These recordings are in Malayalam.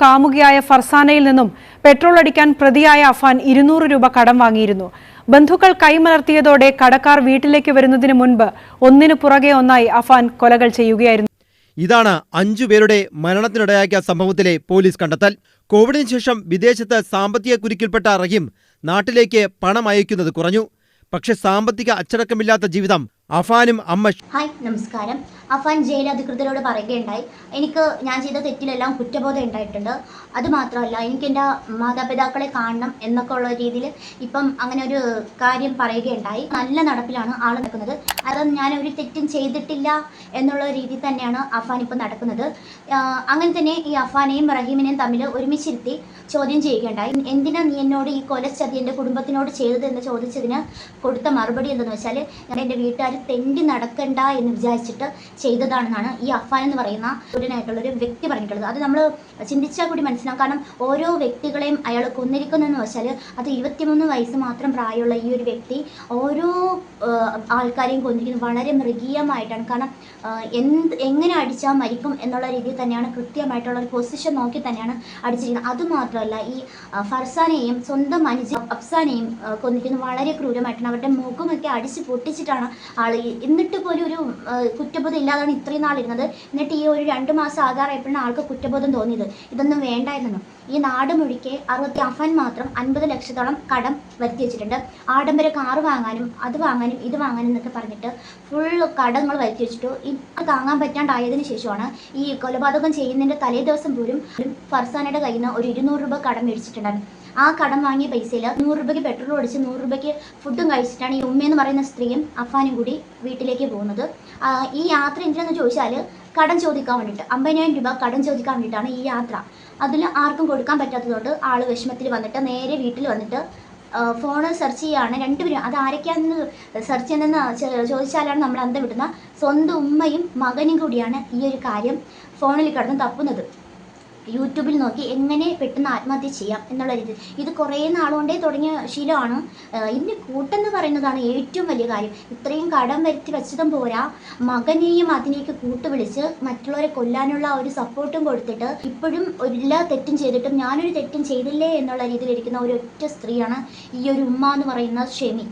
കാമുകിയായ ഫർസാനയിൽ നിന്നും പെട്രോൾ അടിക്കാൻ പ്രതിയായ അഫാൻ ഇരുന്നൂറ് രൂപ കടം വാങ്ങിയിരുന്നു. ബന്ധുക്കൾ കൈമലർത്തിയതോടെ കടക്കാർ വീട്ടിലേക്ക് വരുന്നതിന് മുൻപ് ഒന്നിനു പുറകെ ഒന്നായി അഫാൻ കൊലകൾ ചെയ്യുകയായിരുന്നു. ഇതാണ് അഞ്ചു പേരുടെ മരണത്തിനിടയാക്കിയ സംഭവത്തിലെ പോലീസ് കണ്ടെത്തൽ. കോവിഡിന് ശേഷം വിദേശത്ത് സാമ്പത്തിക കുരുക്കിൽപ്പെട്ട റഹീം നാട്ടിലേക്ക് പണം അയക്കുന്നത് കുറഞ്ഞു. പക്ഷേ സാമ്പത്തിക അച്ചടക്കമില്ലാത്ത ജീവിതം അഫാനും അമ്മ ഹായ് നമസ്കാരം. അഫാൻ ജയിൽ അധികൃതരോട് പറയുകയുണ്ടായി. എനിക്ക് ഞാൻ ചെയ്ത തെറ്റിലെല്ലാം കുറ്റബോധം ഉണ്ടായിട്ടുണ്ട്. അത് മാത്രമല്ല എനിക്ക് എന്റെ മാതാപിതാക്കളെ കാണണം എന്നൊക്കെ ഉള്ള രീതിയിൽ ഇപ്പം അങ്ങനെ ഒരു കാര്യം പറയുകയുണ്ടായി. നല്ല നടപ്പിലാണ് ആൾ നടക്കുന്നത്. അത് ഞാൻ ഒരു തെറ്റും ചെയ്തിട്ടില്ല എന്നുള്ള രീതിയിൽ തന്നെയാണ് അഫാൻ ഇപ്പം നടക്കുന്നത്. അങ്ങനെ തന്നെ ഈ അഫാനെയും റഹീമിനെയും തമ്മിൽ ഒരുമിച്ചിരുത്തി ചോദ്യം ചെയ്യുകയുണ്ടായി. എന്തിനാ നീ എന്നോട് ഈ കൊലച്ചതി എന്റെ കുടുംബത്തിനോട് ചെയ്തത് എന്ന് ചോദിച്ചതിന് കൊടുത്ത മറുപടി എന്തെന്ന് വെച്ചാൽ ഞാൻ എന്റെ വീട്ടുകാർ തെണ്ടി നടക്കണ്ട എന്ന് വിചാരിച്ചിട്ട് ചെയ്തതാണെന്നാണ് ഈ അഫാൻ എന്ന് പറയുന്ന ഒരു വ്യക്തി പറഞ്ഞിട്ടുള്ളത്. അത് നമ്മൾ ചിന്തിച്ചാൽ കൂടി മനസ്സിലാവും. കാരണം ഓരോ വ്യക്തികളെയും അയാൾ കൊന്നിരിക്കുന്നതെന്ന് വെച്ചാൽ അത് ഇരുപത്തിമൂന്ന് വയസ്സ് മാത്രം പ്രായമുള്ള ഈ ഒരു വ്യക്തി ഓരോ ആൾക്കാരെയും കൊന്നിരിക്കുന്നത് വളരെ മൃഗീയമായിട്ടാണ്. കാരണം എന്ത് എങ്ങനെ അടിച്ചാൽ മരിക്കും എന്നുള്ള രീതിയിൽ തന്നെയാണ് കൃത്യമായിട്ടുള്ള ഒരു പൊസിഷൻ നോക്കി തന്നെയാണ് അടിച്ചിരിക്കുന്നത്. അതുമാത്രമല്ല ഈ ഫർസാനെയും സ്വന്തം അനുജ അഫ്സാനെയും കൊന്നിരിക്കുന്നത് വളരെ ക്രൂരമായിട്ടാണ്. അവരുടെ മുഖമൊക്കെ അടിച്ച് പൊട്ടിച്ചിട്ടാണ് ആൾ എന്നിട്ട് പോലും ഒരു കുറ്റബോധം ഇല്ലാതാണ് ഇത്രയും നാളിരുന്നത്. എന്നിട്ട് ഈ ഒരു രണ്ട് മാസം ആകാറായപ്പോഴാണ് ആൾക്ക് കുറ്റബോധം തോന്നിയത്. ഇതൊന്നും വേണ്ടായിരുന്നു. ഈ നാട് മുഴുക്കെ അറുപത്തി അഫൻ മാത്രം അൻപത് ലക്ഷത്തോളം കടം വരുത്തി വെച്ചിട്ടുണ്ട് ആഡംബര കാറ് വാങ്ങാനും അത് വാങ്ങാനും ഇത് വാങ്ങാനും എന്നൊക്കെ പറഞ്ഞിട്ട് ഫുള്ള് കടങ്ങൾ വരുത്തി വെച്ചിട്ടു ഇത് താങ്ങാൻ പറ്റാണ്ടായതിന് ശേഷമാണ് ഈ കൊലപാതകം ചെയ്യുന്നതിന്റെ തലേ ദിവസം പോലും ഫർസാനയുടെ കയ്യിൽ നിന്ന് ഒരു ഇരുന്നൂറ് രൂപ കടം മേടിച്ചിട്ടുണ്ടായിരുന്നു. ആ കടം വാങ്ങിയ പൈസയിൽ നൂറ് രൂപയ്ക്ക് പെട്രോൾ ഒടിച്ച് നൂറ് രൂപയ്ക്ക് ഫുഡും കഴിച്ചിട്ടാണ് ഈ ഉമ്മയെന്ന് പറയുന്ന സ്ത്രീയും അഫാനും കൂടി വീട്ടിലേക്ക് പോകുന്നത്. ഈ യാത്ര എന്തിനാന്ന് ചോദിച്ചാൽ കടം ചോദിക്കാൻ വേണ്ടിയിട്ട് അമ്പതിനായിരം രൂപ കടം ചോദിക്കാൻ വേണ്ടിയിട്ടാണ് ഈ യാത്ര. അതിൽ ആർക്കും കൊടുക്കാൻ പറ്റാത്തതുകൊണ്ട് ആൾ വിഷമത്തിൽ വന്നിട്ട് നേരെ വീട്ടിൽ വന്നിട്ട് ഫോണ് സെർച്ച് ചെയ്യുകയാണ് രണ്ടുപേരും അത് ആരൊക്കെയാണെന്ന് സെർച്ച് ചെയ്യുന്നതെന്ന് ചോദിച്ചാലാണ് നമ്മൾ അന്തം വിടുന്ന സ്വന്തം ഉമ്മയും മകനും കൂടിയാണ് ഈ ഒരു കാര്യം ഫോണിൽ കിടന്ന് തപ്പുന്നത്. യൂട്യൂബിൽ നോക്കി എങ്ങനെ പെട്ടെന്ന് ആത്മഹത്യ ചെയ്യാം എന്നുള്ള രീതി ഇത് കുറേ നാളുകൊണ്ടേ തുടങ്ങിയ ശീലമാണ്. ഇതിന് കൂട്ടെന്ന് പറയുന്നതാണ് ഏറ്റവും വലിയ കാര്യം. ഇത്രയും കടം വരുത്തി വെച്ചതും പോരാ. മകനെയും അതിനേക്ക് കൂട്ടുവിളിച്ച് മറ്റുള്ളവരെ കൊല്ലാനുള്ള ഒരു സപ്പോർട്ടും കൊടുത്തിട്ട് ഇപ്പോഴും എല്ലാ തെറ്റും ചെയ്തിട്ടും ഞാനൊരു തെറ്റും ചെയ്തില്ലേ എന്നുള്ള രീതിയിലിരിക്കുന്ന ഒരു സ്ത്രീയാണ് ഈ ഒരു ഉമ്മ എന്ന് പറയുന്ന ഷെമി.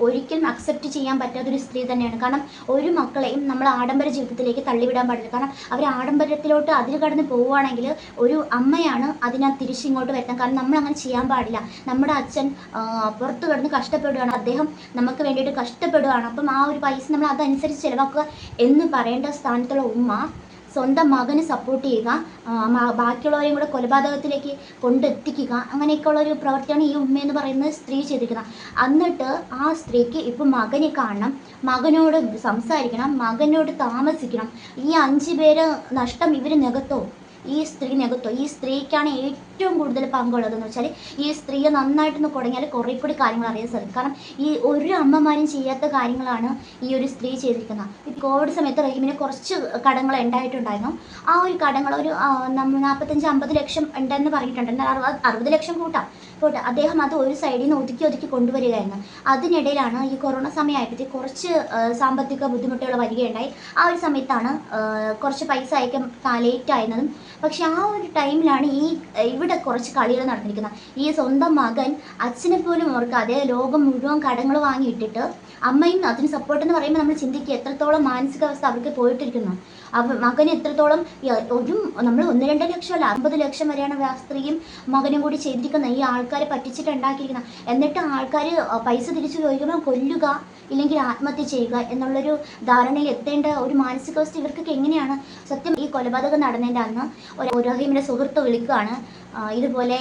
ഒരിക്കലും അക്സെപ്റ്റ് ചെയ്യാൻ പറ്റാത്തൊരു സ്ത്രീ തന്നെയാണ്. കാരണം ഒരു മക്കളെയും നമ്മൾ ആഡംബര ജീവിതത്തിലേക്ക് തള്ളിവിടാൻ പാടില്ല. കാരണം അവർ ആഡംബരത്തിലോട്ട് അതിൽ കടന്ന് പോവുകയാണെങ്കിൽ ഒരു അമ്മയാണ് അതിനകത്ത് തിരിച്ചിങ്ങോട്ട് വരുന്നത്. കാരണം നമ്മൾ അങ്ങനെ ചെയ്യാൻ പാടില്ല. നമ്മുടെ അച്ഛൻ പുറത്ത് കിടന്ന് കഷ്ടപ്പെടുകയാണ്. അദ്ദേഹം നമുക്ക് വേണ്ടിയിട്ട് കഷ്ടപ്പെടുകയാണ്. അപ്പം ആ ഒരു പൈസ നമ്മൾ അതനുസരിച്ച് ചിലവാക്കുക എന്ന് പറയേണ്ട സ്ഥാനത്തുള്ള ഉമ്മ സ്വന്തം മകന് സപ്പോർട്ട് ചെയ്യുക ബാക്കിയുള്ളവരെയും കൂടെ കൊലപാതകത്തിലേക്ക് കൊണ്ടെത്തിക്കുക അങ്ങനെയൊക്കെയുള്ള ഒരു പ്രവൃത്തിയാണ് ഈ ഉമ്മ എന്ന് പറയുന്നത് സ്ത്രീ ചെയ്തിരിക്കുന്നത്. എന്നിട്ട് ആ സ്ത്രീക്ക് ഇപ്പം മകനെ കാണണം മകനോട് സംസാരിക്കണം മകനോട് താമസിക്കണം. ഈ അഞ്ച് പേര് നഷ്ടം ഇവർ നികത്തോ ഈ സ്ത്രീ നികത്തും ഈ സ്ത്രീക്കാണ് ഏറ്റവും കൂടുതൽ പങ്കുള്ളതെന്ന് വെച്ചാൽ ഈ സ്ത്രീയെ നന്നായിട്ടൊന്ന് കുടങ്ങിയാൽ കുറേ കൂടി കാര്യങ്ങൾ അറിയാൻ സാധിക്കും. കാരണം ഈ ഒരു അമ്മമാരും ചെയ്യാത്ത കാര്യങ്ങളാണ് ഈ ഒരു സ്ത്രീ ചെയ്തിരിക്കുന്നത്. ഈ കോവിഡ് സമയത്ത് റഹീമിന് കുറച്ച് കടങ്ങൾ ഉണ്ടായിട്ടുണ്ടായിരുന്നു. ആ ഒരു കടങ്ങൾ ഒരു നാൽപ്പത്തഞ്ച് അമ്പത് ലക്ഷം ഉണ്ടെന്ന് പറഞ്ഞിട്ടുണ്ട്. എന്നാൽ അറുപത് അറുപത് ലക്ഷം കൂട്ടാം. കൂട്ടാം അദ്ദേഹം അത് ഒരു സൈഡിൽ നിന്ന് ഒതുക്കി ഒതുക്കി കൊണ്ടുവരികയായിരുന്നു. അതിനിടയിലാണ് ഈ കൊറോണ സമയമായപ്പോഴത്തേക്ക് കുറച്ച് സാമ്പത്തിക ബുദ്ധിമുട്ടുകൾ വരികയുണ്ടായി. ആ ഒരു സമയത്താണ് കുറച്ച് പൈസ അയക്കാൻ ലേറ്റ് ആയിരുന്നതും പക്ഷെ ആ ഒരു ടൈമിലാണ് ഈ ഇവിടെ കുറച്ച് കളികൾ നടന്നിരിക്കുന്നത്. ഈ സ്വന്തം മകൻ അച്ഛനെ പോലും ഓർക്കാതെ ലോകം മുഴുവൻ കടങ്ങൾ വാങ്ങിയിട്ടിട്ട് അമ്മയും അതിന് സപ്പോർട്ട് എന്ന് പറയുമ്പോൾ നമ്മൾ ചിന്തിക്കുക എത്രത്തോളം മാനസികാവസ്ഥ അവർക്ക് പോയിട്ടിരിക്കുന്നു. അവ മകന് എത്രത്തോളം ഒരു നമ്മൾ ഒന്ന് രണ്ട് ലക്ഷം അല്ല അമ്പത് ലക്ഷം വരെയാണ് സ്ത്രീയും മകനും കൂടി ചെയ്തിരിക്കുന്നത് ഈ ആൾക്കാരെ പറ്റിച്ചിട്ട് ഉണ്ടാക്കിയിരിക്കുന്നത് എന്നിട്ട് ആൾക്കാർ പൈസ തിരിച്ചു ചോദിക്കുമ്പോൾ കൊല്ലുക ഇല്ലെങ്കിൽ ആത്മഹത്യ ചെയ്യുക എന്നുള്ളൊരു ധാരണയിൽ എത്തേണ്ട ഒരു മാനസികാവസ്ഥ ഇവർക്കൊക്കെ എങ്ങനെയാണ്? സത്യം ഈ കൊലപാതകം നടന്നതിന്റെ അന്ന് ഒരു സുഹൃത്ത് വിളിക്കുകയാണ് ഇതുപോലെ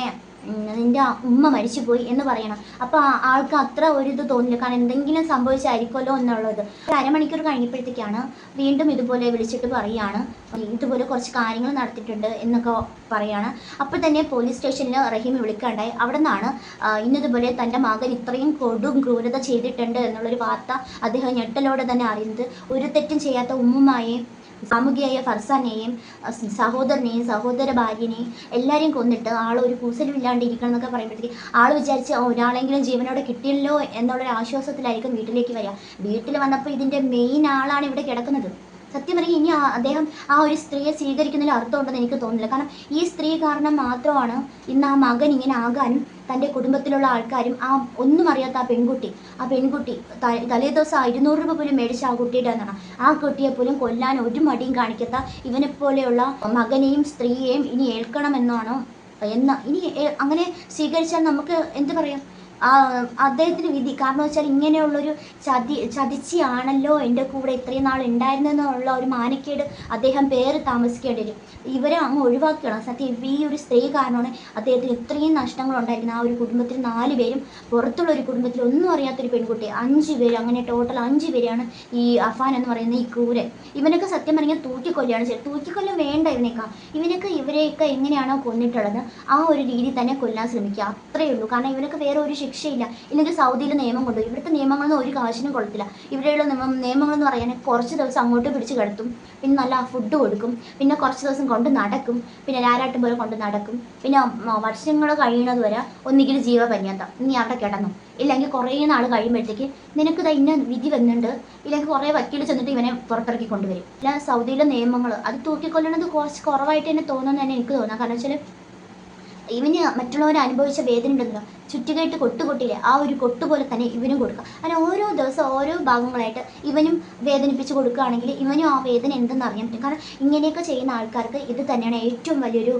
നിന്റെ ഉമ്മ മരിച്ചുപോയി എന്ന് പറയണം. അപ്പോൾ ആൾക്ക് അത്ര ഒരു ഇത് തോന്നില്ല. കാരണം എന്തെങ്കിലും സംഭവിച്ചായിരിക്കുമല്ലോ എന്നുള്ളത്. ഒരു അരമണിക്കൂർ കഴിഞ്ഞപ്പോഴത്തേക്കാണ് വീണ്ടും ഇതുപോലെ വിളിച്ചിട്ട് പറയുകയാണ് ഇതുപോലെ കുറച്ച് കാര്യങ്ങൾ നടത്തിയിട്ടുണ്ട് എന്നൊക്കെ പറയാണ്. അപ്പോൾ തന്നെ പോലീസ് സ്റ്റേഷനിൽ റഹീം വിളിക്കുകയുണ്ടായി അവിടെ നിന്നാണ് ഇന്നതുപോലെ തന്റെ മകൻ ഇത്രയും കൊടും ക്രൂരത ചെയ്തിട്ടുണ്ട് എന്നുള്ളൊരു വാർത്ത അദ്ദേഹം ഞെട്ടലോടെ തന്നെ അറിയുന്നത്. ഒരു തെറ്റും ചെയ്യാത്ത ഉമ്മുമായെയും സാമൂഹികയായ ഫർസാനെയും സഹോദരനെയും സഹോദര ഭാര്യനെയും എല്ലാവരെയും കൊന്നിട്ട് ആൾ ഒരു കൂസലുമില്ലാണ്ട് ഇരിക്കണം എന്നൊക്കെ പറയുമ്പോഴത്തേക്ക് ആൾ വിചാരിച്ച് ഒരാളെങ്കിലും ജീവനോടെ കിട്ടിയല്ലോ എന്നുള്ളൊരു ആശ്വാസത്തിലായിരിക്കും വീട്ടിലേക്ക് വരിക. വീട്ടിൽ വന്നപ്പോൾ ഇതിന്റെ മെയിൻ ആളാണ് ഇവിടെ കിടക്കുന്നത്. സത്യം പറഞ്ഞാൽ ഇനി അദ്ദേഹം ആ ഒരു സ്ത്രീയെ സ്വീകരിക്കുന്നതിൽ അർത്ഥമുണ്ടെന്ന് എനിക്ക് തോന്നുന്നില്ല. കാരണം ഈ സ്ത്രീ കാരണം മാത്രമാണ് ഇന്ന് ആ മകൻ ഇങ്ങനെ ആകാനും തന്റെ കുടുംബത്തിലുള്ള ആൾക്കാരും ആ ഒന്നും അറിയാത്ത ആ പെൺകുട്ടി ആ പെൺകുട്ടി തലേ ദിവസം ഇരുന്നൂറ് രൂപ പോലും മേടിച്ച ആ കുട്ടിയുടെ എന്നാണ് ആ കുട്ടിയെ പോലും കൊല്ലാൻ ഒരു മടിയും കാണിക്കാത്ത ഇവനെ പോലെയുള്ള മകനെയും സ്ത്രീയെയും ഇനി ഏൽക്കണമെന്നാണോ? എന്ന ഇനി അങ്ങനെ സ്വീകരിച്ചാൽ നമുക്ക് എന്ത് പറയാം? അദ്ദേഹത്തിന് വിധി. കാരണം വെച്ചാൽ ഇങ്ങനെയുള്ളൊരു ചതി ചതിച്ചിയാണല്ലോ എന്റെ കൂടെ ഇത്രയും നാൾ ഉണ്ടായിരുന്നെന്നുള്ള ഒരു മാനക്കേട് അദ്ദേഹം പേര് താമസിക്കേണ്ടി വരും. ഇവരെ അങ്ങ് ഒഴിവാക്കണം. സത്യം ഈ ഒരു സ്ത്രീ കാരണമാണ് അദ്ദേഹത്തിന് ഇത്രയും നഷ്ടങ്ങൾ ഉണ്ടായിരിക്കുന്നത്. ആ ഒരു കുടുംബത്തിൽ നാല് പേരും പുറത്തുള്ള ഒരു കുടുംബത്തിൽ ഒന്നും അറിയാത്തൊരു പെൺകുട്ടി അഞ്ച് പേര് അങ്ങനെ ടോട്ടൽ അഞ്ച് പേരാണ് ഈ അഫാൻ എന്ന് പറയുന്ന ഈ ക്രൂരൻ. ഇവനൊക്കെ സത്യം പറഞ്ഞാൽ തൂക്കിക്കൊല്ലുകയാണ് ചെയ്തത്. തൂക്കിക്കൊല്ലം വേണ്ട ഇവനേക്കാ ഇവനൊക്കെ ഇവരെയൊക്കെ എങ്ങനെയാണോ കൊന്നിട്ടുള്ളത്? ആ ഒരു രീതി തന്നെ കൊല്ലാൻ ശ്രമിക്കുക. അത്രയേ ഉള്ളൂ. കാരണം ഇവനൊക്കെ വേറെ ഒരു ശിക്ഷയില്ല. ഇല്ലെങ്കിൽ സൗദിയിലെ നിയമം കൊണ്ടു ഇവിടുത്തെ നിയമങ്ങളൊന്നും ഒരു കാശിനും കൊള്ളത്തില്ല. ഇവിടെയുള്ള നിയമം നിയമങ്ങളെന്ന് പറയാൻ കുറച്ച് ദിവസം അങ്ങോട്ട് പിടിച്ച് കിടത്തും. പിന്നെ നല്ല ഫുഡ് കൊടുക്കും. പിന്നെ കുറച്ച് ദിവസം കൊണ്ട് നടക്കും. പിന്നെ രാരാട്ടും പോലെ കൊണ്ട് നടക്കും. പിന്നെ വർഷങ്ങൾ കഴിയുന്നത് വരെ ഒന്നുകിൽ ജീവപര്യന്തം. നീ അവിടെ കിടന്നു. ഇല്ലെങ്കിൽ കുറേ നാൾ കഴിയുമ്പോഴത്തേക്ക് നിനക്ക് ഇതാ ഇന്ന വിധി വന്നിട്ടുണ്ട്. ഇല്ലെങ്കിൽ കുറേ വക്കീൽ ചെന്നിട്ട് ഇവനെ പുറത്തിറക്കി കൊണ്ടുവരും. പിന്നെ സൗദിയിലെ നിയമങ്ങൾ അത് തൂക്കിക്കൊല്ലണത് കുറച്ച് കുറവായിട്ട് തന്നെ തോന്നുന്നു തന്നെ എനിക്ക് തോന്നാം. കാരണം വെച്ചാൽ ഇവന് മറ്റുള്ളവർ അനുഭവിച്ച വേദന ഉണ്ടല്ലോ ചുറ്റുകെട്ട് കൊട്ടുകൊട്ടില്ലേ? ആ ഒരു കൊട്ട് പോലെ തന്നെ ഇവനും കൊടുക്കുക അങ്ങനെ ഓരോ ദിവസം ഓരോ ഭാഗങ്ങളായിട്ട് ഇവനും വേദനിപ്പിച്ച് കൊടുക്കുകയാണെങ്കിൽ ഇവനും ആ വേദന എന്തെന്ന് അറിയാൻ പറ്റും. കാരണം ഇങ്ങനെയൊക്കെ ചെയ്യുന്ന ആൾക്കാർക്ക് ഇത് തന്നെയാണ് ഏറ്റവും വലിയൊരു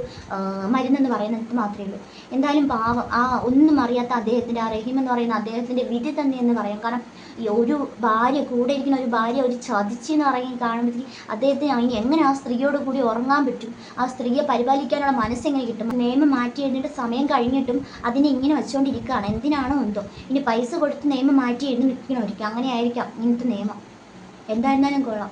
മരുന്നെന്ന് പറയുന്നത് മാത്രമേ ഉള്ളൂ. എന്തായാലും പാവം ആ ഒന്നും അറിയാത്ത അദ്ദേഹത്തിന്റെ ആ റഹീം എന്ന് പറയുന്ന അദ്ദേഹത്തിന്റെ വിധി തന്നെ എന്ന് പറയാം. കാരണം ഈ ഒരു ഭാര്യ കൂടെ ഇരിക്കുന്ന ഒരു ഭാര്യ ഒരു ചതിച്ചെന്ന് എന്ന് പറയും കാണുമ്പോഴത്തേക്ക് അദ്ദേഹത്തിന് എങ്ങനെ ആ സ്ത്രീയോട് കൂടി ഉറങ്ങാൻ പറ്റും? ആ സ്ത്രീയെ പരിപാലിക്കാനുള്ള മനസ്സെങ്ങനെ കിട്ടും? നിയമം മാറ്റി എഴുതിയിട്ട് സമയം കഴിഞ്ഞിട്ടും അതിനെ ഇങ്ങനെ വെച്ചുകൊണ്ടിരിക്കുകയാണ്. എന്തിനാണോ എന്തോ. ഇനി പൈസ കൊടുത്ത് നിയമം മാറ്റി എഴുതി നിൽക്കണമായിരിക്കും. അങ്ങനെയായിരിക്കാം ഇങ്ങനത്തെ നിയമം. എന്തായിരുന്നാലും കൊള്ളാം.